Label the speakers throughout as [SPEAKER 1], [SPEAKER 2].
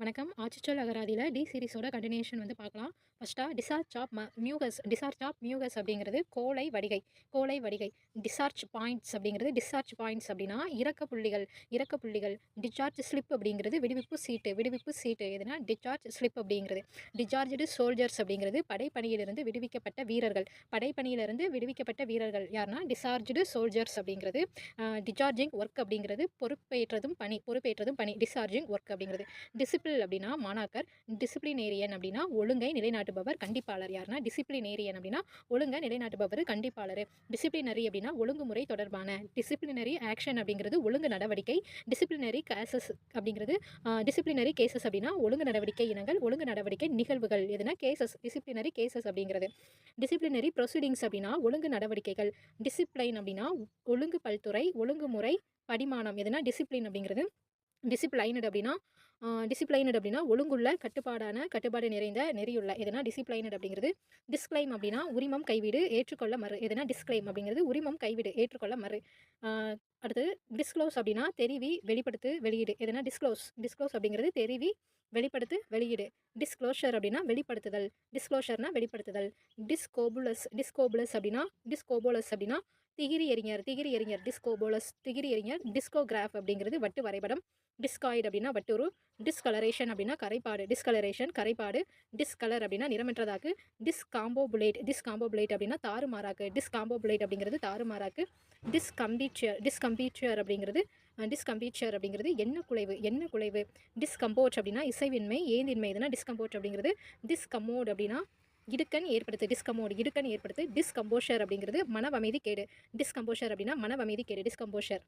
[SPEAKER 1] வணக்கம். ஆச்சிச்சொல் அகராதியில் D சீரிஸோட continuation வந்து பார்க்கலாம். ஃபஸ்ட்டாக டிசார்ஜ் ஆஃப் ம மியூகஸ் டிசார்ஜ் ஆஃப் மியூகஸ் அப்படிங்கிறது கோலை வடிகை கோலை வடிகை. டிசார்ஜ் பாயிண்ட்ஸ் அப்படிங்கிறது டிசார்ஜ் பாயிண்ட்ஸ் அப்படின்னா இறக்க புள்ளிகள் இறக்க புள்ளிகள். டிசார்ஜ் ஸ்லிப் அப்படிங்கிறது விடுவிப்பு சீட்டு விடுவிப்பு சீட்டு எதுனா டிசார்ஜ் ஸ்லிப் அப்படிங்கிறது. டிசார்ஜ்டு சோல்ஜர்ஸ் அப்படிங்கிறது படைப்பணியிலிருந்து விடுவிக்கப்பட்ட வீரர்கள். படைப்பணியிலிருந்து விடுவிக்கப்பட்ட வீரர்கள் யாருன்னா டிசார்ஜ்டு சோல்ஜர்ஸ் அப்படிங்கிறது. டிசார்ஜிங் ஒர்க் அப்படிங்கிறது பொறுப்பேற்றதும் பணி பொறுப்பேற்றதும் பணி டிசார்ஜிங் ஒர்க் அப்படிங்கிறது. டிசிப்ளின் அப்படின்னா மாணாக்கர் டிசிப்ளினேரியன் அப்படின்னா ஒழுங்கை நிலைநாட்டுபவர் கண்டிப்பாளர் யாருன்னா டிசிப்ளினேரியன் அப்படின்னா ஒழுங்கை நிலைநாட்டுபவர் கண்டிப்பாளர். டிசிப்ளினரி அப்படின்னா ஒழுங்குமுறை தொடர்பான டிசிப்ளினரி ஆக்ஷன் அப்படிங்கிறது ஒழுங்கு நடவடிக்கை டிசிப்ளினரி கேசஸ் அப்படிங்கிறது டிசிப்ளினரி கேசஸ் அப்படின்னா ஒழுங்கு நடவடிக்கை இனங்கள் ஒழுங்கு நடவடிக்கை நிகழ்வுகள் எதுனா கேசஸ் டிசிப்ளினரி கேசஸ் அப்படிங்கிறது. டிசிப்ளினரி ப்ரொசீடிங்ஸ் அப்படின்னா ஒழுங்கு நடவடிக்கைகள் டிசிப்ளைன் அப்படின்னா ஒழுங்கு பல்துறை ஒழுங்குமுறை படிமானம் எதுனா டிசிப்ளின் அப்படிங்கிறது. டிசிப்ளைனட் அப்படின்னா டிசிப்ளைனட் அப்படின்னா ஒழுங்குள்ள கட்டுப்பாடான கட்டுப்பாடு நிறைந்த நெறியுள்ள. எதுனா டிசிப்ளைனட் அப்படிங்கிறது டிஸ்க்ளைம் அப்படின்னா உரிமம் கைவிடு ஏற்றுக்கொள்ள மறு. எதுனா டிஸ்க்ளைம் அப்படிங்கிறது உரிமம் கைவிடு ஏற்றுக்கொள்ள மறு. அடுத்து டிஸ்க்ளோஸ் அப்படின்னா தெரிவி வெளிப்படுத்து வெளியீடு. எதுனா டிஸ்க்ளோஸ் டிஸ்க்ளோஸ் அப்படிங்கிறது தெரிவி வெளிப்படுத்து வெளியீடு. டிஸ்க்ளோஷர் அப்படின்னா வெளிப்படுத்துதல். டிஸ்க்ளோஷர்னா வெளிப்படுத்துதல். டிஸ்கோபுலஸ் டிஸ்கோபுலஸ் அப்படின்னா டிஸ்கோபோலஸ் அப்படின்னா திகிரி எறிஞர் திகிரி எறிஞர் டிஸ்கோபோலஸ் திகிரி எறிஞர் டிஸ்கோகிராஃப் அப்படிங்கிறது வட்டு வரைபடம். டிஸ்காய்டு அப்படின்னா வட்டுரு டிஸ்கலரேஷன் அப்படின்னா கரைப்பாடு டிஸ்கலரேஷன் கரைப்பாடு டிஸ்கலர் அப்படின்னா நிறமற்றதாக்கு டிஸ்காம்போபுலேட் டிஸ்காம்போபுலேட் அப்படின்னா தாறுமாறாக்கு டிஸ்காம்போபுலேட் அப்படிங்கிறது தாறுமாறாக்கு டிஸ்கம்பீச்சர் டிஸ்கம்பீச்சர் அப்படிங்கிறது டிஸ்கம்பீச்சர் அப்படிங்கிறது என்ன குலைவு என்ன குலைவு டிஸ்கம்போட் அப்படின்னா இசைவின்மை ஏந்தின்மை எதுனா டிஸ்கம்போட் அப்படிங்கிறது டிஸ்கமோட் அப்படின்னா இடுக்கன் ஏற்படுத்து டிஸ்கமோடு இடுக்கன் ஏற்படுத்து டிஸ்கம்போஷர் அப்படிங்கிறது மனவமைதி கேடு. டிஸ்கம்போஷர் அப்படின்னா மனவமைதி கேடு டிஸ்கம்போஷர்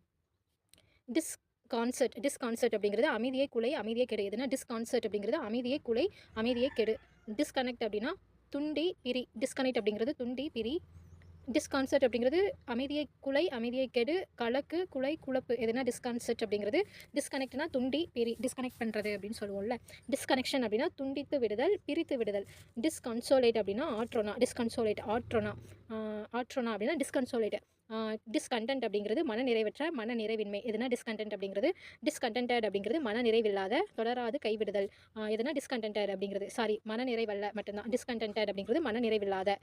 [SPEAKER 1] டிஸ் கான்சர்ட் டிஸ்கான்சர்ட் அப்படிங்கிறது அமைதியை குலை அமைதியை கெடு. எதுனா டிஸ்கான்சர்ட் அப்படிங்கிறது அமைதியை குலை அமைதியை கெடு. டிஸ்கனெக்ட் அப்படின்னா துண்டி பிரி டிஸ்கனெக்ட் அப்படிங்கிறது துண்டி பிரி டிஸ்கான்சர்ட் அப்படிங்கிறது அமைதியை குலை அமைதியை கெடு கலக்கு குலை குழப்பு எதுனா டிஸ்கான்சர்ட் அப்படிங்கிறது டிஸ்கனெக்ட்னா துண்டி பிரி டிஸ்கனெக்ட் பண்ணுறது அப்படின்னு சொல்லுவோம்ல. டிஸ்கனெக்ஷன் அப்படின்னா துண்டித்து விடுதல் பிரித்து விடுதல். டிஸ்கன்சோலேட் அப்படின்னா ஆட்ரோனா டிஸ்கன்சோலேட் ஆட்ரோனா ஆட்ரோனா அப்படின்னா டிஸ்கன்சோலேட் டிஸ்கண்டென்ட் அப்படிங்கிறது மன நிறைவற்ற மன நிறைவின்மை எதுனா டிஸ்கண்டென்ட் அப்படிங்கிறது? டிஸ்கண்டென்டட் அப்படிங்கிறது மன நிறைவில்லாத தொடராது கைவிடுதல். எதுனா டிஸ்கண்டென்டட் அப்படிங்கிறது? சாரி மன நிறைவல்ல மட்டும்தான். டிஸ்கண்டென்டட் அப்படிங்கிறது மன நிறைவில்லாத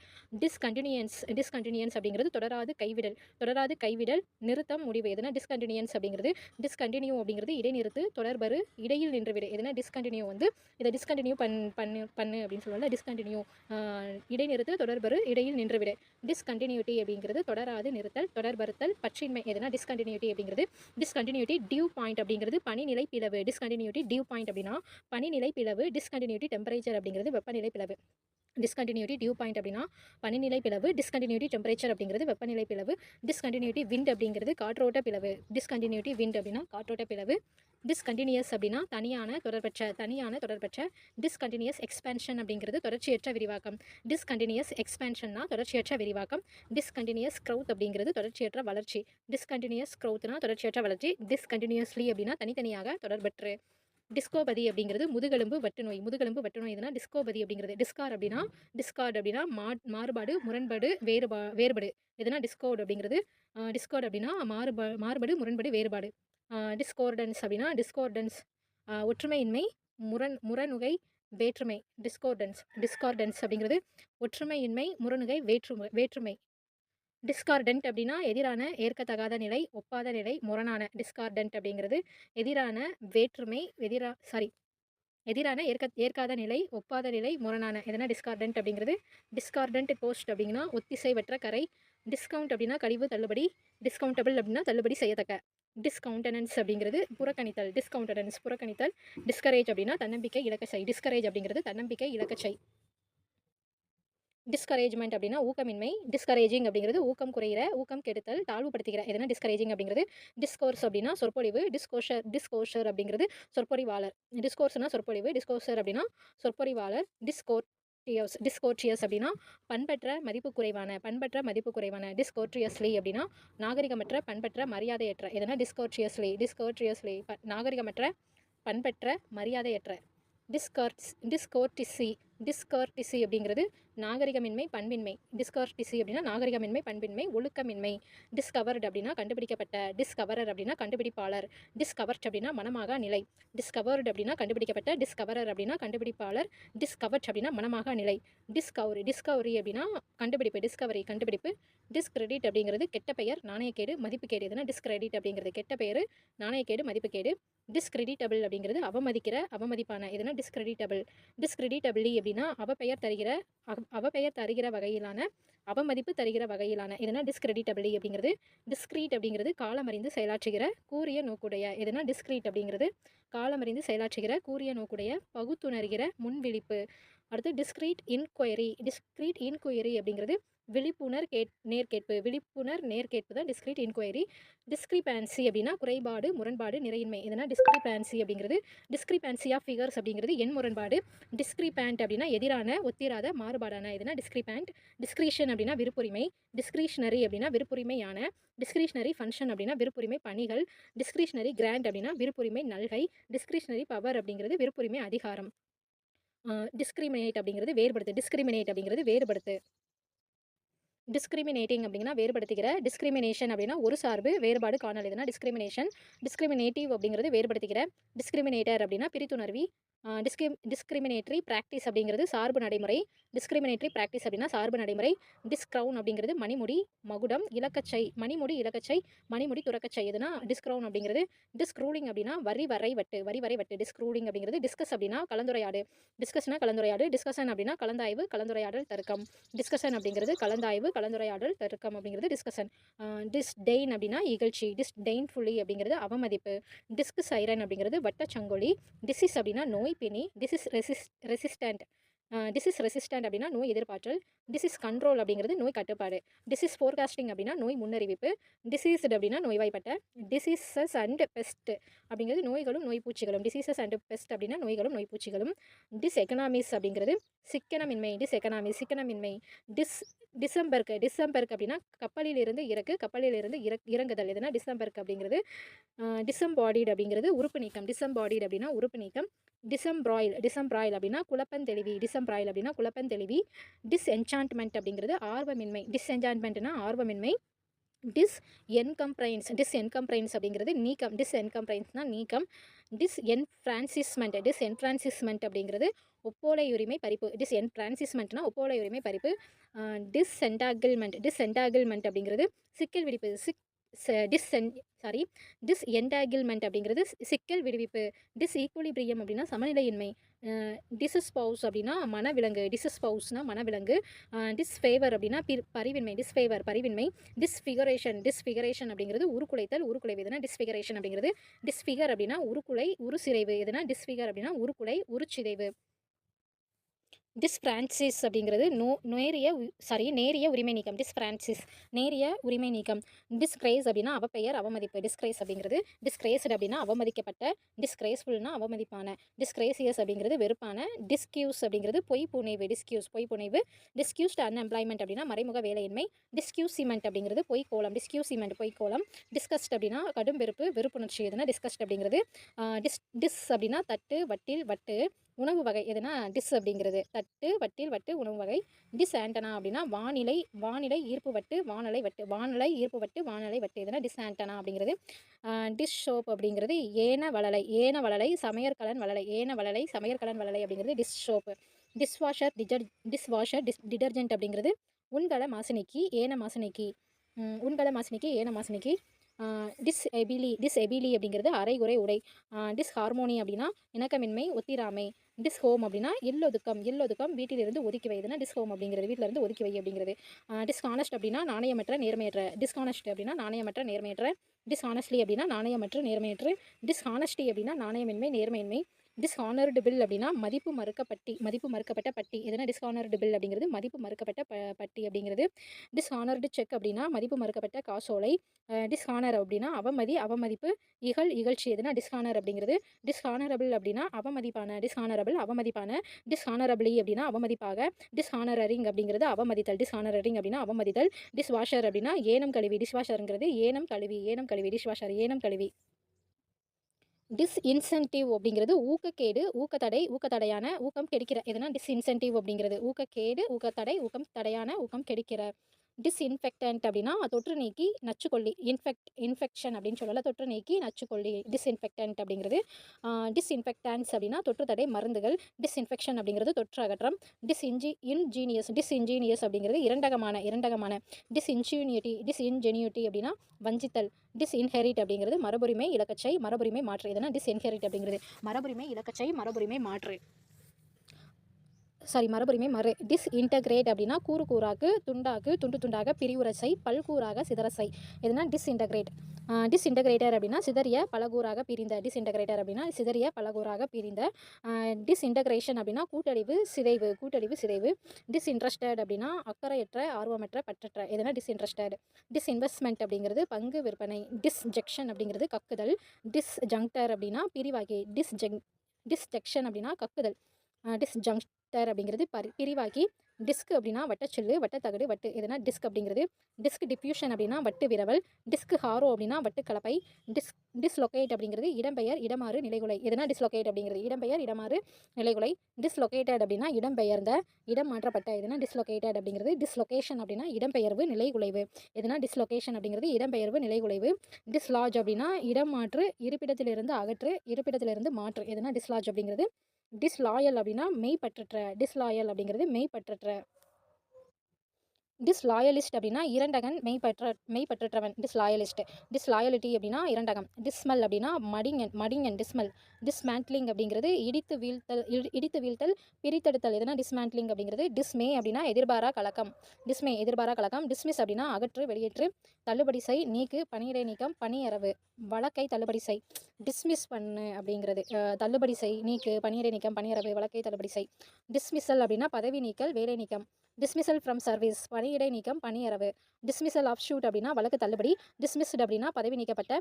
[SPEAKER 1] டிஸ்கண்டினியன்ஸ் டிஸ்கண்டினியன்ஸ் அப்படிங்கிறது தொடராது கைவிடல். தொடராது கைவிடல் நிறுத்தம் முடிவு. எதுனா டிஸ்கண்டினியன்ஸ் அப்படிங்கிறது? டிஸ்கண்டினியூ அப்படிங்கிறது இடைநிறுத்து தொடர்பரு இடையில் நின்றுவிடு. எதுனா டிஸ்கண்டினியூ வந்து இதை டிஸ்கண்டினியூ பண் பண்ணு பண்ணு அப்படின்னு சொல்லுவோம்ல டிஸ்கண்டினியூ இடைநிறுத்து தொடர்பரு இடையில் நின்றுவிடு. டிஸ்கண்டினியூட்டி அப்படிங்கிறது தொடராது நிறுத்த தொடர்பறுத்தல் பற்றின்மை எதுனா டிஸ்கண்டினியூட்டி அப்படிங்கிறது. டிஸ்கண்டினியூட்டி டியூ பாயிண்ட் அப்படிங்கிறது பனிநிலை பிளவு. டிஸ்கண்டினியூட்டி டியூ பாயிண்ட் அப்படின்னா பனிநிலை பிளவு டிஸ்கண்டினியூட்டி டெம்பரேச்சர் அப்படிங்கிறது வெப்பநிலை பிளவு. டிஸ்கண்டினியூட்டி டியூ பாயிண்ட் அப்படின்னா பனிநிலை பிளவு டிஸ்கண்டினியூட்டி டெம்பரேச்சர் அப்படிங்கிறது வெப்பநிலை பிளவு டிஸ்கண்டினியூட்டி விண்ட் அப்படிங்கிறது காற்றோட்ட பிளவு டிஸ்கண்டினியூட்டி விண்ட் அப்படின்னா காற்றோட்ட பிளவு டிஸ்கண்டினியூஸ் அப்படின்னா தனியான தொடர்பற்ற தனியான தொடர்பற்ற டிஸ்கண்டினியூஸ் எக்ஸ்பேன்ஷன் அப்படிங்கிறது தொடர்ச்சியற்ற விரிவாக்கம் டிஸ்கண்டினியஸ் எக்ஸ்பேன்ஷன்னா தொடர்ச்சியற்ற விரிவாக்கம் டிஸ்கண்டினியூஸ் க்ரௌத் அப்படிங்கிறது தொடர்ச்சியற்ற வளர்ச்சி டிஸ்கண்டினியூஸ் க்ரௌத்னா தொடர்ச்சியற்ற வளர்ச்சி டிஸ்கண்டினியூஸ்லி அப்படின்னா தனித்தனியாக தொடர்பற்று. டிஸ்கோபதி அப்படிங்கிறது முதுகெலும்பு வட்டுநோய் முதுகெலும்பு வட்டுநோய் எதுனா டிஸ்கோபதி அப்படிங்கிறது. டிஸ்கார் அப்படின்னா டிஸ்கார்ட் அப்படின்னா மா மாறுபாடு முரண்பாடு வேறுபா வேறுபாடு. எதுனா டிஸ்கோட் அப்படிங்கிறது. டிஸ்கோட் அப்படின்னா மாறுபா மாறுபாடு முரண்பாடு வேறுபாடு. டிஸ்கோர்டன்ஸ் அப்படின்னா டிஸ்கோர்டன்ஸ். ஒற்றுமையின்மை முரண் முரணுகை வேற்றுமை. டிஸ்கோர்டன்ஸ் டிஸ்கார்டன்ஸ் அப்படிங்கிறது ஒற்றுமையின்மை முரணுகை வேற்றுமை வேற்றுமை. டிஸ்கார்டன்ட் அப்படின்னா எதிரான ஏற்கத்தகாத நிலை ஒப்பாத நிலை முரணான டிஸ்கார்டன்ட் அப்படிங்கிறது. எதிரான வேற்றுமை எதிரா சாரி எதிரான ஏற்க ஏற்காத நிலை ஒப்பாத நிலை முரணான எதனா டிஸ்கார்டன்ட் அப்படிங்கிறது. டிஸ்கார்டன்ட் போஸ்ட் அப்படின்னா ஒத்திசைவற்ற கரை. டிஸ்கவுண்ட் அப்படின்னா கழிவு தள்ளுபடி. டிஸ்கவுண்டபிள் அப்படின்னா தள்ளுபடி செய்யத்தக்க. டிஸ்கவுண்டனன்ஸ் அப்படிங்கிறது புறக்கணித்தல் டிஸ்கவுண்டனன்ஸ் புறக்கணித்தல். டிஸ்கரேஜ் அப்படின்னா தன்னம்பிக்கை இலக்கச்சை டிஸ்கரேஜ் அப்படிங்கிறது தன்னம்பிக்கை இலக்கச்சை டிஸ்கரேஜ்மெண்ட் அப்படின்னா ஊக்கமின்மை டிஸ்கரேஜிங் அப்படிங்கிறது ஊக்கம் குறையிற ஊக்கம் கெடுத்தல் தாழ்வுபடுத்துகிற எதனா டிஸ்கரேஜிங் அப்படிங்கிறது? டிஸ்கோர்ஸ் அப்படின்னா சொற்பொழிவு டிஸ்கோஷர் டிஸ்கோஷர் அப்படிங்கிறது சொற்பொழிவாளர். டிஸ்கோர்ஸ்னா சொற்பொழிவு டிஸ்கோஷர் அப்படின்னா சொற்பொழிவாளர். டிஸ்கோர் டியஸ் டிஸ்கோட்ரியஸ் அப்படின்னா பண்பற்ற மதிப்பு குறைவான பண்பற்ற மதிப்பு குறைவான. டிஸ்கோட்ரியஸ்லி அப்படின்னா நாகரிகமற்ற பண்பற்ற மரியாதையற்ற. எதனா டிஸ்கோட்ரியஸ்லி டிஸ்கோட்ரியஸ்லி ப நாகரிகமற்ற பண்பற்ற மரியாதையற்ற. டிஸ்கர்ட்ஸ் டிஸ்கோர்டிசி டிஸ்கர்டிசி அப்படிங்கிறது நாகரிகமின்மை பண்பின்மை. டிஸ்கர்டிசி அப்படின்னா நாகரிகமின்மை பண்பின்மை ஒழுக்கமின்மை. டிஸ்கவர்டு அப்படின்னா கண்டுபிடிக்கப்பட்ட டிஸ்கவரர் அப்படின்னா கண்டுபிடிப்பாளர். டிஸ்கவர்ட் அப்படின்னா மனமாக நிலை. டிஸ்கவர்டு அப்படின்னா கண்டுபிடிக்கப்பட்ட டிஸ்கவரர் அப்படின்னா கண்டுபிடிப்பாளர். டிஸ்கவர்ட் அப்படின்னா மனமாக நிலை. டிஸ்கவரி டிஸ்கவரி அப்படின்னா கண்டுபிடிப்பு டிஸ்கவரி கண்டுபிடிப்பு. டிஸ்கிரெடிட் அப்படிங்கிறது கெட்ட பெயர் நாணயக்கேடு மதிப்புக்கேடு. எதுனா டிஸ்கிரெடிட் அப்படிங்கிறது கெட்ட பெயர் நாணயக்கேடு மதிப்புக்கேடு. டிஸ்கிரெடிட்டபிள் அப்படிங்கிறது அவமதிக்கிற அவமதிப்பான. எதுனா டிஸ்கிரெடிட்டபிள் டிஸ்கிரெடிட்டபிளி அப்படின்னா அவ பெயர் தருகிற அவ- அவ பெயர் தருகிற வகையிலான அவமதிப்பு தருகிற வகையிலான எதுனா டிஸ்கிரெடிட்டபிளி அப்படிங்கிறது டிஸ்கிரீட் அப்படிங்கிறது காலமறிந்து செயலாற்றுகிற கூரிய நோக்குடைய எதுனா டிஸ்கிரீட் அப்படிங்கிறது காலமறிந்து செயலாற்றுகிற கூரிய நோக்குடைய பகுத்துணர்கிற முன்விழிப்பு. அடுத்து டிஸ்கிரீட் இன்கொயரி டிஸ்கிரீட் இன்கொயரி அப்படிங்கிறது விழிப்புணர் கேட் நேர்கேட்பு விழிப்புணர் நேர்கேட்பு தான் டிஸ்கிரிட் இன்கொயரி டிஸ்கிரிபேன்சி அப்படின்னா குறைபாடு முரண்பாடு நிறையின்மை. இதனால் டிஸ்கிரிபேன்சி அப்படிங்கிறது டிஸ்கிரிபேன்சி ஆஃப் ஃபிகர்ஸ் அப்படிங்கிறது எண் முரண்பாடு. டிஸ்கிரிபேண்ட் அப்படின்னா எதிரான ஒத்திராத மாறுபாடான. இதனால் டிஸ்கிரிபேண்ட் டிஸ்கிரிஷன் அப்படின்னா விருப்புரிமை. டிஸ்கிரிஷனரி அப்படின்னா விருப்புரிமையான. டிஸ்கிரிஷனரி ஃபங்க்ஷன் அப்படின்னா விருப்புரிமை பணிகள். டிஸ்கிரிஷனரி கிராண்ட் அப்படின்னா விருப்புரிமை நல்கை. டிஸ்கிரிஷனரி பவர் அப்படிங்கிறது விருப்புரிமை அதிகாரம். டிஸ்கிரிமினேட் அப்படிங்கிறது வேறுபடுத்து. டிஸ்கிரிமினேட் அப்படிங்கிறது வேறுபடுத்து. டிஸ்கிரிமினேட்டிங் அப்படின்னா வேறுபடுத்துகிற டிஸ்கிரிமினேஷன் அப்படின்னா ஒரு சார்பு வேறுபாடு காணல் இதுனா டிஸ்கிரிமினேஷன் டிஸ்கிரிமினேட்டிவ் அப்படிங்கிறது வேறுபடுத்துகிற டிஸ்கிரிமினேட்டர் அப்படின்னா பிரித்துணர்வி டிஸ்கிரி டிஸ்கிரிமினேட்டரி ப்ராக்டிஸ் அப்படிங்கிறது சார்பு நடைமுறை டிஸ்கிரிமினேட்டரி ப்ராக்டிஸ் அப்படின்னா சார்பு நடைமுறை டிஸ்க்ரவுன் அப்படிங்கிறது மணிமுடி மகுடம் இலக்கச்சை மணிமுடி இலக்கச்சை மணிமுடி துறக்கச்சை எதுனா டிஸ்க்ரவுன் அப்படிங்கிறது டிஸ்க்ரூலிங் அப்படின்னா வரி வரை வட்டு வரி வரை வட்டு டிஸ்க்ரூலிங் அப்படிங்கிறது டிஸ்கஸ் அப்படின்னா கலந்துரையாடு டிஸ்கஷனா கலந்துரையாடு டிஸ்கஷன் அப்படின்னா கலந்தாய்வு கலந்துரையாடல் தர்க்கம் டிஸ்கஷன் அப்படிங்கிறது கலந்தாய்வு கலந்துரையாடல் தர்க்கம் அப்படிங்கிறது டிஸ்கஷன் டிஸ் டெயின் அப்படின்னா இகழ்ச்சி டிஸ் டெயின்ஃபுல்லி அப்படிங்கிறது அவமதிப்பு டிஸ்க் சைரன் அப்படிங்கிறது வட்டச்சங்கொலி டிசிஸ் அப்படின்னா நோய் பிணி டிசிஸ் ரெசிஸ் ரெசிஸ்டன்ட் டிசீஸ் ரெசிஸ்டன்ட் அப்படின்னா நோய் எதிர்ப்பாற்றல் டிசீஸ் கண்ட்ரோல் அப்படிங்கிறது நோய் கட்டுப்பாடு. டிசீஸ் ஃபோர்காஸ்டிங் அப்படின்னா நோய் முன்னறிவிப்பு டிசீஸ்டு அப்படின்னா நோய்வாய்ப்பட்ட டிசீசஸ் அண்ட் பெஸ்ட் அப்படிங்கிறது நோய்களும் நோய் பூச்சிகளும். டிசீசஸ் அண்ட் பெஸ்ட் அப்படின்னா நோய்களும் நோய் பூச்சிகளும். டிஸ் எக்கனாமிஸ் அப்படிங்கிறது சிக்கனமின்மை டிஸ் எக்கனாமி சிக்கனமின்மை. டிஸ் டிசம்பர்க்கு டிசம்பர்க்கு அப்படின்னா கப்பலில் இருந்து இறக்கு கப்பலிலிருந்து இற இறங்குதல். எதுனா டிசம்பர்க்கு அப்படிங்கிறது டிசம்பாடிட் அப்படிங்கிறது உறுப்பு நீக்கம். டிசம்பாடிட் அப்படின்னா உறுப்பு நீக்கம். டிசம்ப்ராயில் டிசம்ப்ராயில் அப்படின்னா குழப்பந்தெளிவி டிசம்ப்ராயில் அப்படின்னா குழப்பந்தெளிவி டிஸ்என்சான்ட்மெண்ட் அப்படிங்கிறது ஆர்வமின்மை. டிஸ்என்சான்ட்மெண்ட்னா ஆர்வமின்மை. டிஸ் என்கம்ப்ரைன்ஸ் டிஸ் என்கம்ப்ரைன்ஸ் அப்படிங்கிறது நீக்கம். டிஸ் என்கம்ப்ரைன்ஸ்னால் நீக்கம். டிஸ் என்ஃப்ரான்சிஸ்மெண்ட் டிஸ் என்ஃப்ரான்சிஸ்மெண்ட் அப்படிங்கிறது ஒப்போலை உரிமை பறிப்பு. டிஸ் என் ஃப்ரான்சிஸ்மெண்ட்னா ஒப்போலை உரிமை பறிப்பு டிஸ்என்டாகிள்மெண்ட் டிஸ்என்டாகிள்மெண்ட் அப்படிங்கிறது சிக்கல் விடுப்பு சிக் டிஸ்என் சாரி டிஸ் என்டாகிள்மெண்ட் அப்படிங்கிறது சிக்கல் விடுவிப்பு. டிஸ் ஈக்குவலிபிரியம் அப்படின்னா சமநிலையின்மை. டிசஸ்பவுஸ் அப்படின்னா மனவிலங்கு. டிசஸ்பவுஸ்னா மனவிலங்கு. டிஸ்ஃபேவர் அப்படின்னா பிர் பரிவின்மை. டிஸ்ஃபேவர் பரிவின்மை. டிஸ்ஃபிகரேஷன் டிஸ்ஃபிகரேஷன் அப்படிங்கிறது உருக்குலைத்தல் உருக்குலைவு எதுனா டிஸ்ஃபிகரேஷன் அப்படிங்கிறது. டிஸ்ஃபிகர் அப்படின்னா உருக்குலை உருசிறைவு எதுனா டிஸ்ஃபிகர் அப்படின்னா உருக்குலை உருச்சிதைவு. டிஸ்பிரான்சிஸ் அப்படிங்கிறது நோ நேரிய சாரி நேரிய உரிமை நீக்கம். டிஸ்பிரான்சிஸ் நேரிய உரிமை நீக்கம். டிஸ்கிரேஸ் அப்படின்னா அவப்பெயர் அவமதிப்பு டிஸ்கிரேஸ் அப்படிங்கிறது டிஸ்கிரேஸ்டு அப்படின்னா அவமதிக்கப்பட்ட டிஸ்கிரேஸ்ஃபுல்னா அவமதிப்பான. டிஸ்கிரேசியஸ் அப்படிங்கிறது வெறுப்பான. டிஸ்கியூஸ் அப்படிங்கிறது பொய் புனைவு டிஸ்கியூஸ் பொய் புனைவு டிஸ்கியூஸ்ட் அன்எம்ப்ளாய்மெண்ட் அப்படின்னா மறைமுக வேலையின்மை. டிஸ்கியூசிமெண்ட் அப்படிங்கிறது பொய் கோலம் டிஸ்கியூசிமெண்ட் பொய் கோலம் டிஸ்கஸ்ட் அப்படின்னா கடும் வெறுப்பு வெறுப்புணர்ச்சி எதுனா டிஸ்கஸ்ட் அப்படிங்கிறது. டிஸ் டிஸ் அப்படின்னா தட்டு வட்டில் வட்டு. உணவு வகை எதுனா டிஸ் அப்படிங்கிறது. தட்டு வட்டில் வட்டு உணவு வகை. டிஸ் ஆண்டனா அப்படின்னா வானிலை வானிலை ஈர்ப்பு வட்டு வானலை வட்டு. வானலை ஈர்ப்பு வட்டு வானலை வட்டு எதுனா டிஸ் ஆண்டனா அப்படிங்கிறது. டிஷ் ஷோப் அப்படிங்கிறது ஏன வளலை ஏன வளலை சமையற்கலன் வளலை ஏன வளலை சமையற்கலன் வளலை அப்படிங்கிறது டிஷ் ஷோப்பு டிஷ் வாஷர் டிஜர் டிஷ் வாஷர் டிஸ் டிடர்ஜென்ட் அப்படிங்கிறது உண்கல மாசினிக்கு ஏன மாசினிக்கு. ம், உண்கல மாசினிக்கு ஏன மாசினிக்கு. டிஸ் எபிலி அப்படிங்கிறது அரைகுறை உடை. டிஸ்ஹார்மோனி அப்படின்னா இணக்கமின்மை ஒத்திராமை. டிஸ் ஹோம் அப்படின்னா எல்லொதுக்கம் எல்லொதுக்கம் வீட்டிலிருந்து ஒதுக்கி வைதுன்னா டிஸ் ஹோம் அப்படிங்கிறது வீட்டிலிருந்து ஒதுக்கி வை அப்படிங்கிறது. டிஸ்கானஸ்ட் அப்படின்னா நாணயமற்ற நேர்மையற்ற. டிஸ்கானஸ்ட் அப்படின்னா நாணயமற்ற நேர்மையற்ற. டிஸ்ஹானஸ்ட்லி அப்படின்னா நாணயமற்ற நேர்மையற்று. டிஸ்ஹானஸ்டி அப்படின்னா நாணயமின்மை நேர்மையின்மை. டிஸ்ஹானர்டு பில் அப்படின்னா மதிப்பு மறுக்கப்பட்டி மதிப்பு மறுக்கப்பட்ட பட்டி. எதுனா டிஸ்ஹானர்டு பில் அப்படிங்கிறது மதிப்பு மறுக்கப்பட்ட ப பட்டி அப்படிங்கிறது. டிஸ்ஹானர்டு செக் அப்படின்னா மதிப்பு மறுக்கப்பட்ட காசோலை. டிஸ்ஹானர் அப்படின்னா அவமதி அவமதிப்பு இகழ் இகழ்ச்சி. எதுனா டிஸ்ஹானர் அப்படிங்கிறது. டிஸ்ஹானரபிள் அப்படின்னா அவமதிப்பான டிஸ்ஹானரபிள் அவமதிப்பான. டிஸ்ஹானரபிளி அப்படின்னா அவமதிப்பாக. டிஸ்ஹானரரிங் அப்படிங்கிறது அவமதித்தல். டிஸ்ஹானரரிங் அப்படின்னா அவமதித்தல். டிஸ்வாஷர் அப்படின்னா ஏனம் கழுவி. டிஷ்வாஷருங்கிறது ஏனம் கழுவி ஏனம் கழுவி டிஷ்வாஷர் ஏனம் கழுவி. டிஸ்இன்சென்டிவ் அப்படிங்கிறது ஊக்கக்கேடு ஊக்கத்தடை ஊக்கத்தடையான ஊக்கம் கெடுக்கிற. எதுனா டிஸ்இன்சென்டிவ் அப்படிங்கிறது. ஊக்கக்கேடு ஊக்கத்தடை ஊக்கம் தடையான ஊக்கம் கெடுக்கிற. டிஸ்இன்ஃபெக்டன்ட் அப்படின்னா தொற்று நீக்கி நச்சுக்கொல்லி இன்ஃபெக்ட் இன்ஃபெக்ஷன் அப்படின்னு சொல்லல தொற்று நீக்கி நச்சுக்கொல்லி டிஸ்இன்ஃபெக்டன்ட் அப்படிங்கிறது டிஸ்இன்ஃபெக்டன்ஸ் அப்படின்னா தொற்று தடை மருந்துகள் டிஸ்இன்ஃபெக்ஷன் அப்படிங்கிறது தொற்று அகற்றம் டிஸ்இன்ஜி இன்ஜீனியஸ் டிஸ்இன்ஜீனியஸ் அப்படிங்கிறது இரண்டகமான இரண்டகமான டிஸ்இன்ஜினியூட்டி டிஸ்இன்ஜெனியூட்டி அப்படின்னா வஞ்சித்தல் டிஸ்இன்ஹெரிட் அப்படிங்கிறது மரபுரிமை இலக்கச்சை மரபுரிமை மாற்று இதனால் டிஸ்இன்ஹெரிட் அப்படிங்கிறது மரபுரிமை இலக்கச்சை மரபுரிமை மாற்று. சாரி மரபுரிமை மறு டிஸ்இன்டகிரேட் அப்படின்னா கூறு கூறாக்கு துண்டாக்கு துண்டு துண்டாக பிரிவுரசை பல்கூறாக சிதறசை. எதுனா டிஸ்இன்டகிரேட் டிஸ்இன்டகிரேட்டர் அப்படின்னா சிதறிய பலகூறாக பிரிந்த. டிஸ்இன்டகிரேட்டர் அப்படின்னா சிதறிய பலகூறாக பிரிந்த. டிஸ்இன்டகிரேஷன் அப்படின்னா கூட்டழிவு சிதைவு கூட்டழிவு சிதைவு. டிஸ்இன்ட்ரஸ்டட் அப்படின்னா அக்கறையற்ற ஆர்வமற்ற பற்றற்ற. எதுனா டிஸ்இன்ட்ரஸ்டட் டிஸ்இன்வெஸ்ட்மெண்ட் அப்படிங்கிறது பங்கு விற்பனை. டிஸ்ஜெக்ஷன் அப்படிங்கிறது கக்குதல். டிஸ்ஜங்டர் அப்படின்னா பிரிவாகி டிஸ்ஜெங் டிஸ்ஜெக்ஷன் அப்படின்னா கக்குதல். டர் அப்படிங்கிறது பரி பிரிவாக்கி டிஸ்க் அப்படின்னா வட்டச்சொல்லு வட்டத்தகடு வட்டு எதுனா டிஸ்க் அப்படிங்கிறது. டிஸ்க் டிஃப்யூஷன் அப்படின்னா வட்டு விரவல் டிஸ்க் ஹாரோ அப்படின்னா வட்டு கலப்பை டிஸ்க் டிஸ்லொகேட் அப்படிங்கிறது இடம்பெயர் இடமாறு நிலைகுலை. எதுனா டிஸ்லொகேட் அப்படிங்கிறது இடம்பெயர் இடமாறு நிலைகுலை. டிஸ்லொகேட்டட் அப்படின்னா இடம்பெயர்ந்த இடம் மாற்றப்பட்ட எதுனா டிஸ்லொகேட்டட் அப்படிங்கிறது டிஸ்லொகேஷன் அப்படின்னா இடம்பெயர்வு நிலைகுலைவு. எதுனா டிஸ்லொகேஷன் அப்படிங்கிறது இடம்பெயர்வு நிலைகுலைவு. டிஸ்லாஜ் அப்படின்னா இடம் மாற்று இருப்பிடத்திலிருந்து அகற்று இருப்பிடத்திலிருந்து மாற்று. எதுனா டிஸ்லாஜ் அப்படிங்கிறது டிஸ்லாயல் அப்படின்னா மெய்ப்பற்றற்ற டிஸ்லாயல் அப்படிங்கிறது மெய்ப்பற்றற்ற டிஸ்லாயலிஸ்ட் அப்படின்னா இரண்டகன் மெய்ப்பற்ற மெய்ப்பற்றற்றவன். டிஸ்லாயலிஸ்ட் டிஸ்லாயலிட்டி அப்படின்னா இரண்டகம். டிஸ்மல் அப்படின்னா மடிங்கன் மடிங்கன் டிஸ்மல் டிஸ்மேண்ட்லிங் அப்படிங்கிறது இடித்து வீழ்த்தல் இடித்து வீழ்த்தல் பிரித்தெடுத்தல். எதுனா டிஸ்மேண்ட்லிங் அப்படிங்கிறது டிஸ்மே அப்படின்னா எதிர்பாரா கலக்கம். டிஸ்மே எதிர்பாரா கலக்கம். டிஸ்மிஸ் அப்படின்னா அகற்று வெளியேற்று. தள்ளுபடி செய் நீக்கு பணியிடை நீக்கம் பணியறவு வழக்கை தள்ளுபடி செய். டிஸ்மிஸ் பண்ணு அப்படிங்கிறது தள்ளுபடி செய் நீக்கு பணியிடை நீக்கம் பணியறவு வழக்கை தள்ளுபடி செய். டிஸ்மிஸல் அப்படின்னா பதவி நீக்கல் வேலை நீக்கம். டிஸ்மிசல் ஃப்ரம் சர்வீஸ் பணியிடை நீக்கம் பணியரவு டிஸ்மிசல் ஆஃப் ஷூட் அப்படின்னா வழக்கு தள்ளுபடி. டிஸ்மிஸ்டு அப்படின்னா பதவி நீக்கப்பட்ட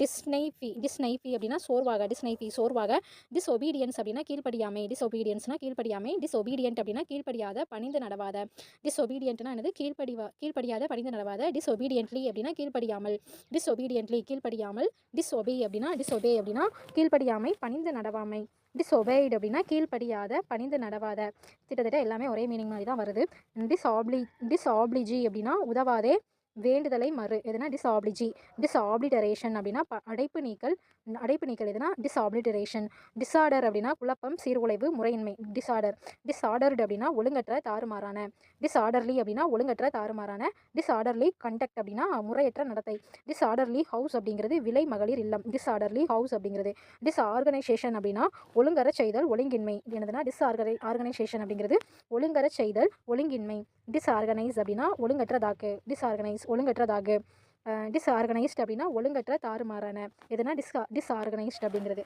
[SPEAKER 1] டிஸ்னைஃபி டிஸ்னைஃபி அப்படின்னா சோர்வாக டிஸ்னைஃபி சோர்வாக. டிஸ்ஒபீடியன்ஸ் அப்படின்னா கீழ்ப்படியாமை. டிஸ்ஒபீடியன்ஸ்னா கீழ்ப்படியாமை. டிஸ்ஒபீடியன்ட் அப்படின்னா கீழ்ப்படியாத பணிந்து நடவாத. டிஸ்ஒபீடியன்ட்னா என்னது? கீழ்ப்படிவா கீழ்ப்படியாத பணிந்து நடவாத. டிஸ்ஒபீடியன்ட்லி அப்படின்னா கீழ்ப்படியாமல். டிஸ்ஒபீடியன்ட்லி கீழ்ப்படியாமல். டிஸ்ஒபே அப்படின்னா டிஸ்ஒபே அப்படின்னா கீழ்ப்படியாமை பணிந்து நடவாமை. டிஸ்ஒபேய்டு அப்படின்னா கீழ்ப்படியாத பணிந்து நடவாத. கிட்டத்தட்ட எல்லாமே ஒரே மீனிங் மாதிரி தான் வருது. டிஸ்ஆப்ளி டிஸ்ஆப்ளிஜி அப்படின்னா உதவாதே வேண்டுதலை மறு. எதுனா டிஸ்ஆப்ளிஜி டிஸ்ஆப்ளிட்டரேஷன் அப்படின்னா ப- அடைப்பு நீக்கல் அடைப்பு நீக்கல் எதுனா டிஸ்ஆப்ளிடரேஷன் டிஸார்டர் அப்படின்னா குழப்பம் சீர்குலைவு முறையின்மை. டிஸார்டர் டிஸார்டர்டு அப்படின்னா ஒழுங்கற்ற தாறுமாறான. டிஸ்ஆர்டர்லி அப்படின்னா ஒழுங்கற்ற தாறுமாறான. டிஸார்டர்லி கண்டக்ட் அப்படின்னா முறையற்ற நடத்தை. டிஸார்டர்லி ஹவுஸ் அப்படிங்கிறது விலை மகளிர் இல்லம். டிஸார்டர்லி ஹவுஸ் அப்படிங்கிறது. டிஸ்ஆர்கனைசேஷன் அப்படின்னா ஒழுங்கர செய்தல் ஒழுங்கின்மை. என்னதுன்னா டிஸ்ஆர்கனை ஆர்கனைசேஷன் அப்படிங்கிறது ஒழுங்கர செய்தல் ஒழுங்கின்மை. டிஸ்ஆர்கனைஸ் அப்படின்னா ஒழுங்கற்றதாக்கு டிஸ்ஆர்கனைஸ் ஒழுங்கற்றதாகு டிஸ்ஆர்கனைஸ்ட் அப்படின்னா ஒழுங்கற்ற தாறுமாறான எதுனா டிஸ் டிஸ்ஆர்கனைஸ்ட் அப்படிங்கிறது.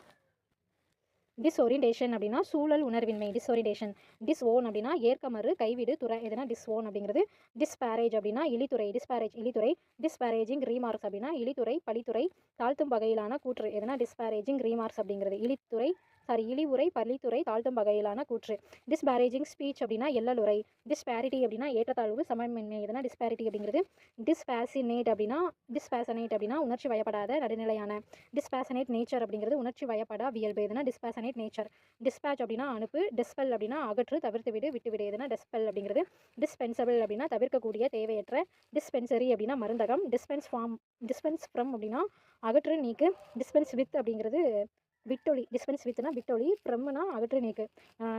[SPEAKER 1] டிஸ்ஓரியன்டேஷன் அப்படின்னா சூழல் உணர்வின்மை டிஸ்ஓரியன்டேஷன் டிஸ்ஓன் அப்படின்னா ஏற்கமறு கைவிடு துறை எதுனா டிஸ்ஓன் அப்படிங்கிறது. டிஸ்பேரேஜ் அப்படின்னா இலித்துறை டிஸ்பேரேஜ் இழித்துறை. டிஸ்பேரேஜிங் ரீமார்க்ஸ் அப்படின்னா இழித்துறை பழித்துறை தாழ்த்தும் வகையிலான கூற்று எதுனா டிஸ்பேரேஜிங் ரீமார்க்ஸ் அப்படிங்கிறது. இழித்துறை சாரி இழிவுரை பள்ளித்துறை தாழ்த்தும் வகையிலான கூற்று. டிஸ்பேரேஜிங் ஸ்பீச் அப்படின்னா எல்லலுரை டிஸ்பேரிட்டி அப்படின்னா ஏற்றத்தாழ்வு சமமின்மை எதுனா டிஸ்பேரிட்டி அப்படிங்கிறது. டிஸ்பேசினேட் அப்படின்னா டிஸ்பேசனேட் அப்படின்னா உணர்ச்சி வயப்படாத நடுநிலையான. டிஸ்பேசனேட் நேச்சர் அப்படிங்கிறது உணர்ச்சி வயப்படா வியல்பு. எதுனா டிஸ்பேசனேட் நேச்சர் டிஸ்பேச் அப்படின்னா அனுப்பு. டிஸ்பெல் அப்படின்னா அகற்று தவிர்த்து விடு விட்டு விடு எதுனா டிஸ்பெல் அப்படிங்கிறது. டிஸ்பென்சபிள் அப்படின்னா தவிர்க்கக்கூடிய தேவையற்ற. டிஸ்பென்சரி அப்படின்னா மருந்தகம். டிஸ்பென்ஸ் ஃபார்ம் டிஸ்பென்ஸ் ஃப்ரம் அப்படின்னா அகற்று நீக்கு. டிஸ்பென்ஸ் வித் அப்படிங்கிறது விட்டொலி டிஸ்பென்ஸ் வித்னா விட்டொலி பிரம்மனா அகற்று நீக்கு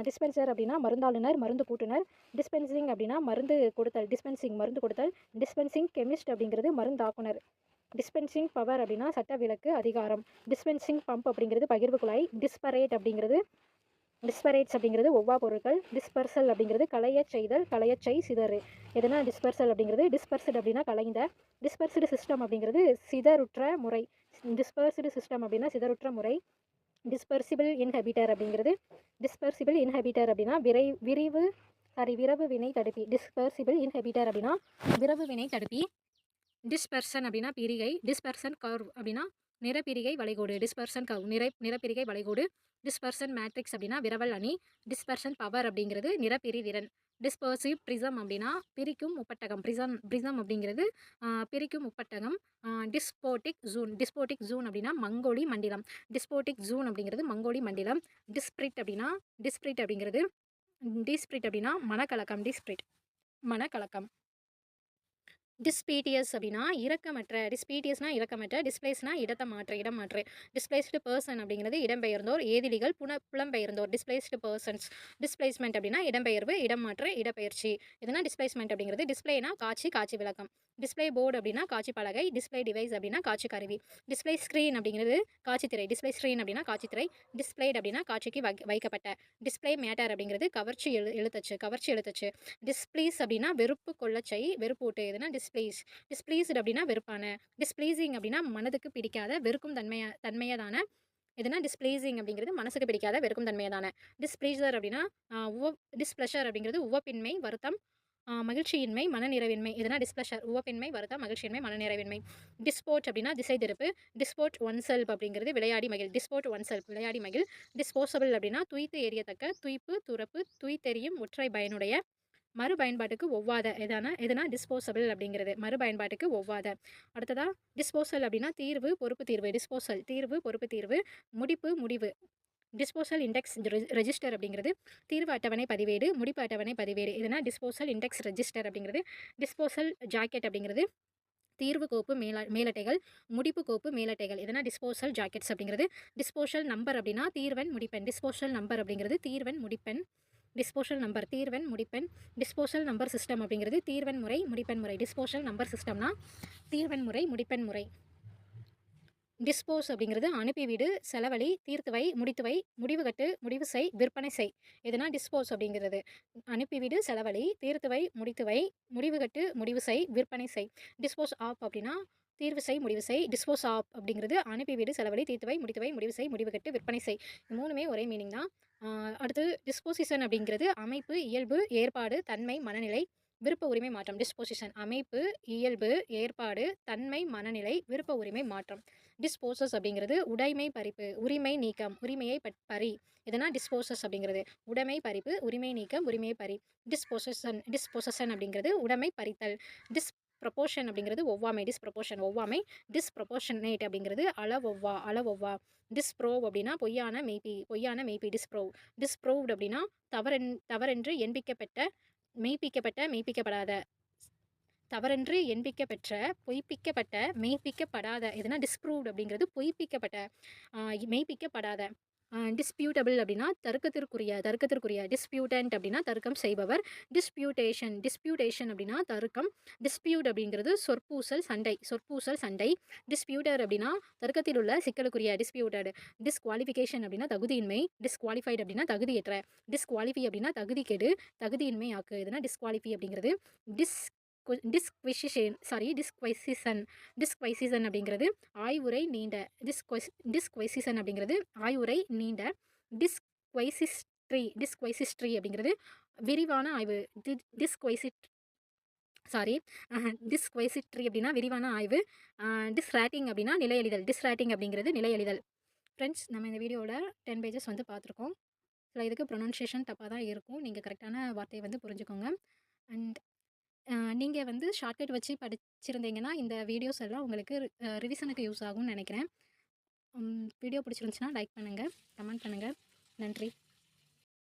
[SPEAKER 1] டிஸ்பென்சர் அப்படின்னா மருந்தாளுநர் மருந்து கூட்டுனர் டிஸ்பென்சிங் அப்படின்னா மருந்து கொடுத்தல் டிஸ்பென்சிங் மருந்து கொடுத்தல். டிஸ்பென்சிங் கெமிஸ்ட் அப்படிங்கிறது மருந்தாக்குனர். டிஸ்பென்சிங் பவர் அப்படின்னா சட்ட விலக்கு அதிகாரம். டிஸ்பென்சிங் பம்ப் அப்படிங்கிறது பகிர்வு குழாய். டிஸ்பரேட் அப்படிங்கிறது டிஸ்பரேட்ஸ் அப்படிங்கிறது ஒவ்வா பொருட்கள். டிஸ்பர்சல் அப்படிங்கிறது களைய செய்தல் களையச் செய் சிதறு. எதனா டிஸ்பர்சல் அப்படிங்கிறது டிஸ்பர்ஸ்டு அப்படின்னா கலைந்த டிஸ்பர்ஸ்டு சிஸ்டம் அப்படிங்கிறது சிதறுற்ற முறை. டிஸ்பர்ஸ்டு சிஸ்டம் அப்படின்னா சிதறுற்ற முறை. டிஸ்பர்சிபிள் இன்ஹெபிட்டர் அப்படிங்கிறது. டிஸ்பர்சிபிள் இன்ஹெபிட்டர் அப்படின்னா விரை விரிவு சாரி விரவு வினை தடுப்பி டிஸ்பர்சிபிள் இன்ஹபிட்டர் அப்படின்னா விரவு வினை தடுப்பி டிஸ்பர்சன் அப்படின்னா பிரிகை டிஸ்பர்சன் கர்வ் அப்படின்னா நிறப்பிரிகை வளைகோடு டிஸ்பர்சன் கவ் நிறை நிறப்பிரிகை வளைகோடு டிஸ்பர்சன் மேட்ரிக்ஸ் அப்படின்னா விரவல் அணி டிஸ்பர்சன் பவர் அப்படிங்கிறது நிறப்பிரி திறன் டிஸ்பர்சிவ் ப்ரிசம் அப்படின்னா பிரிக்கும் முப்பட்டகம். ப்ரிசம் ப்ரிசம் அப்படிங்கிறது பிரிக்கும் முப்பட்டகம். டிஸ்போட்டிக் ஜூன் டிஸ்போட்டிக் ஜூன் அப்படின்னா மங்கோலி மண்டிலம். டிஸ்போட்டிக் ஜூன் அப்படிங்கிறது மங்கோலி மண்டிலம். டிஸ்பிரிட் அப்படின்னா டிஸ்பிரிட் அப்படிங்கிறது டிஸ்பிரிட் அப்படின்னா மனக்கலக்கம். டிஸ்பிரிட் மனக்கலக்கம். டிஸ்பீட்டியஸ் அப்படின்னா இறக்கமற்ற டிஸ்பீட்டியஸ்னா இறக்கமற்ற டிஸ்பிளேஸ்னா இடத்தை மாற்று இடம் மாற்று. டிஸ்பிளேஸ்டு பர்சன் அப்படிங்கிறது இடம்பெயர்ந்தோர் ஏதிலிகள் புன புலம்பெயர்ந்தோர். டிஸ்பிளேஸ்டு பர்சன்ஸ் டிஸ்பிளேஸ்மெண்ட் அப்படின்னா இடம்பெயர்வு இடம் மாற்று இடப்பெயர்ச்சி. இதுனா டிஸ்பிளேஸ்மெண்ட் அப்படிங்கிறது டிஸ்பிளேனா காட்சி காட்சி விளக்கம். டிஸ்ப்ளே போர்டு அப்படின்னா காட்சி பலகை டிஸ்ப்ளே டிவைஸ் அப்படின்னா காட்சி கருவி. டிஸ்ப்ளே ஸ்க்ரீன் அப்படிங்கிறது காட்சி திரை. டிஸ்ப்ளே ஸ்க்ரீன் அப்படின்னா காட்சி திரை. டிஸ்ப்ளேட் அப்படின்னா காட்சிக்கு வை வைக்கப்பட்ட. டிஸ்ப்ளே மேட்டர் அப்படிங்கிறது கவர்ச்சி எழு எழுத்தச்சு கவர்ச்சி எழுத்தச்சு. டிஸ்பிளீஸ் அப்படின்னா வெறுப்பு கொள்ளச்சை வெறுப்பூட்டு எதுனா டிஸ்பிளீஸ் டிஸ்பிளீஸ்டு அப்படின்னா வெறுப்பான. டிஸ்ப்ளீசிங் அப்படின்னா மனதுக்கு பிடிக்காத வெறுக்கும் தன்மையா தன்மையதான. எதுனா டிஸ்ப்ளீசிங் அப்படிங்கிறது மனசுக்கு பிடிக்காத வெறுக்கும் தன்மையதான. டிஸ்ப்ளீசர் அப்படின்னா உவ டிஸ்ப்ளஷர் அப்படிங்கிறது உவப்பின்மை வருத்தம் மகிழ்ச்சியின்மை மனநிறைவின்மை. எதுனா டிஸ்ப்ளஷர் உவப்பின்மை வருதா மகிழ்ச்சியின்மை மனநிறைவின்மை. டிஸ்போர்ட் அப்படின்னா திசை திருப்பு டிஸ்போர்ட் ஒன் செல்ப் அப்படிங்கிறது விளையாடி மகிழ். டிஸ்போர்ட் ஒன் செல்ப் விளையாடி மகிழ். டிஸ்போசபிள் அப்படின்னா துய்த்து எறியத்தக்க துய்ப்பு துறப்பு துய்த்தெறியும் ஒற்றை பயனுடைய மறுபயன்பாட்டுக்கு ஒவ்வாத. எதனா எதுனா டிஸ்போசபிள் அப்படிங்கிறது. மறுபயன்பாட்டுக்கு ஒவ்வாத. அடுத்ததா டிஸ்போசல் அப்படின்னா தீர்வு பொறுப்பு தீர்வு. டிஸ்போசல் தீர்வு பொறுப்பு தீர்வு. முடிப்பு முடிவு. டிஸ்போசல் இண்டெக்ஸ் ரெஜிஸ்டர் அப்படிங்கிறது தீர்வு அட்டவணை பதிவேடு முடிப்பு அட்டவணை பதிவேடு இதுனா டிஸ்போசல் இண்டெக்ஸ் ரெஜிஸ்டர் அப்படிங்கிறது டிஸ்போசல் ஜாக்கெட் அப்படிங்கிறது தீர்வு கோப்பு மேலா மேலட்டைகள் முடிப்பு கோப்பு மேலட்டைகள் இதனால் டிஸ்போசல் ஜாக்கெட்ஸ் அப்படிங்கிறது டிஸ்போசல் நம்பர் அப்படின்னா தீர்வன் முடிப்பெண் டிஸ்போசல் நம்பர் அப்படிங்கிறது தீர்வன் முடிப்பெண் டிஸ்போசல் நம்பர் தீர்வன் முடிப்பெண் டிஸ்போசல் நம்பர் சிஸ்டம் அப்படிங்கிறது தீர்வன் முறை முடிப்பெண் முறை டிஸ்போசல் நம்பர் சிஸ்டம்னா தீர்வன் முறை முடிப்பெண் முறை. டிஸ்போஸ் அப்படிங்கிறது அனுப்பிவிடு செலவழி தீர்த்துவை முடித்துவை முடிவுகட்டு முடிவு செய் விற்பனை செய். எதுனா டிஸ்போஸ் அப்படிங்கிறது. அனுப்பிவிடு செலவழி தீர்த்துவை முடித்துவை முடிவுகட்டு முடிவு செய் விற்பனை செய். டிஸ்போஸ் ஆப் அப்படின்னா தீர்வு செய் முடிவு செய். டிஸ்போஸ் ஆப் அப்படிங்கிறது அனுப்பிவிடு செலவழி தீர்த்துவை முடித்துவை முடிவு செய் முடிவுகட்டு விற்பனை செய். இது மூணுமே ஒரே மீனிங் தான். அடுத்து டிஸ்போசிஷன் அப்படிங்கிறது அமைப்பு இயல்பு ஏற்பாடு தன்மை மனநிலை விருப்ப உரிமை மாற்றம். டிஸ்போசிஷன் அமைப்பு இயல்பு ஏற்பாடு தன்மை மனநிலை விருப்ப உரிமை மாற்றம். டிஸ்போசஸ் அப்படிங்கிறது உடைமை பறிப்பு உரிமை நீக்கம் உரிமையை பட் பறி. இதனால் டிஸ்போசஸ் அப்படிங்கிறது. உடைமை பறிப்பு உரிமை நீக்கம் உரிமையை பறி. டிஸ்போசன் டிஸ்போசன் அப்படிங்கிறது உடைமை பறித்தல். டிஸ் ப்ரொபோஷன் அப்படிங்கிறது ஒவ்வாமை டிஸ்ப்ரொபோஷன் ஒவ்வாமை. டிஸ்ப்ரொபோஷனேட் அப்படிங்கிறது அளவொவ்வா அளவொவ்வா. டிஸ்ப்ரோவ் அப்படின்னா பொய்யான மெய்பி பொய்யான மெய்பி டிஸ்ப்ரோவ் டிஸ்ப்ரோவ்ட் அப்படின்னா தவறென் தவறென்று எண்பிக்கப்பட்ட மெய்ப்பிக்கப்பட்ட மெய்ப்பிக்கப்படாத தவறென்று எண்பிக்கப்பெற்ற பொய்ப்பிக்கப்பட்ட மெய்ப்பிக்கப்படாத எதுனா டிஸ்ப்ரூவ்ட் அப்படிங்கிறது பொய்ப்பிக்கப்பட்ட மெய்ப்பிக்கப்படாத டிஸ்பியூட்டபிள் அப்படின்னா தர்க்கத்திற்குரிய தர்க்கத்திற்குரிய டிஸ்பியூட்டன்ட் அப்படின்னா தர்க்கம் செய்பவர். டிஸ்பியூட்டேஷன் டிஸ்பியூட்டேஷன் அப்படின்னா தர்க்கம். டிஸ்பியூட் அப்படிங்கிறது சொற்பூசல் சண்டை சொற்பூசல் சண்டை. டிஸ்பியூட்டர் அப்படின்னா தர்க்கத்தில் உள்ள சிக்கலுக்குரிய டிஸ்பியூட்டட் டிஸ்குவாலிஃபிகேஷன் அப்படின்னா தகுதியின்மை டிஸ்குவாலிஃபைடு அப்படின்னா தகுதியற்ற. டிஸ்குவாலிஃபை அப்படின்னா தகுதிக்கெடு தகுதியின்மை ஆக்கு இதுனா டிஸ்குவாலிஃபை அப்படிங்கிறது. டிஸ் டிஸ்குவிஷன் சாரி டிஸ்குவைசிசன் டிஸ்குவைசிசன் அப்படிங்கிறது ஆய்வுரை நீண்ட டிஸ்குவைஸ் டிஸ்குவைசிசன் அப்படிங்கிறது ஆய்வுரை நீண்ட டிஸ்குவைசிஸ்ட்ரி டிஸ்குவைசிஸ்ட்ரி அப்படிங்கிறது விரிவான ஆய்வு டி டிஸ்குவைசிட் சாரி டிஸ்குவைசிட்ரி அப்படின்னா விரிவான ஆய்வு டிஸ்ராட்டிங் அப்படின்னா நிலையெளிதல் டிஸ்ராட்டிங் அப்படிங்கிறது நிலையெளிதல் ஃப்ரெண்ட்ஸ் நம்ம இந்த வீடியோவில் டென் பேஜஸ் வந்து பார்த்துருக்கோம். ஸோ இதுக்கு ப்ரொனன்சியேஷன் தப்பாக தான் இருக்கும். நீங்கள் கரெக்டான வார்த்தையை வந்து புரிஞ்சுக்கோங்க. அண்ட் நீங்கள் வந்து ஷார்ட்கட் வச்சு படிச்சிருந்தீங்கன்னா இந்த வீடியோஸ் எல்லாம் உங்களுக்கு ரிவிஷனுக்கு யூஸ் ஆகும்னு நினைக்கிறேன். வீடியோ பிடிச்சிருந்துச்சுன்னா லைக் பண்ணுங்கள் கமெண்ட் பண்ணுங்கள் நன்றி.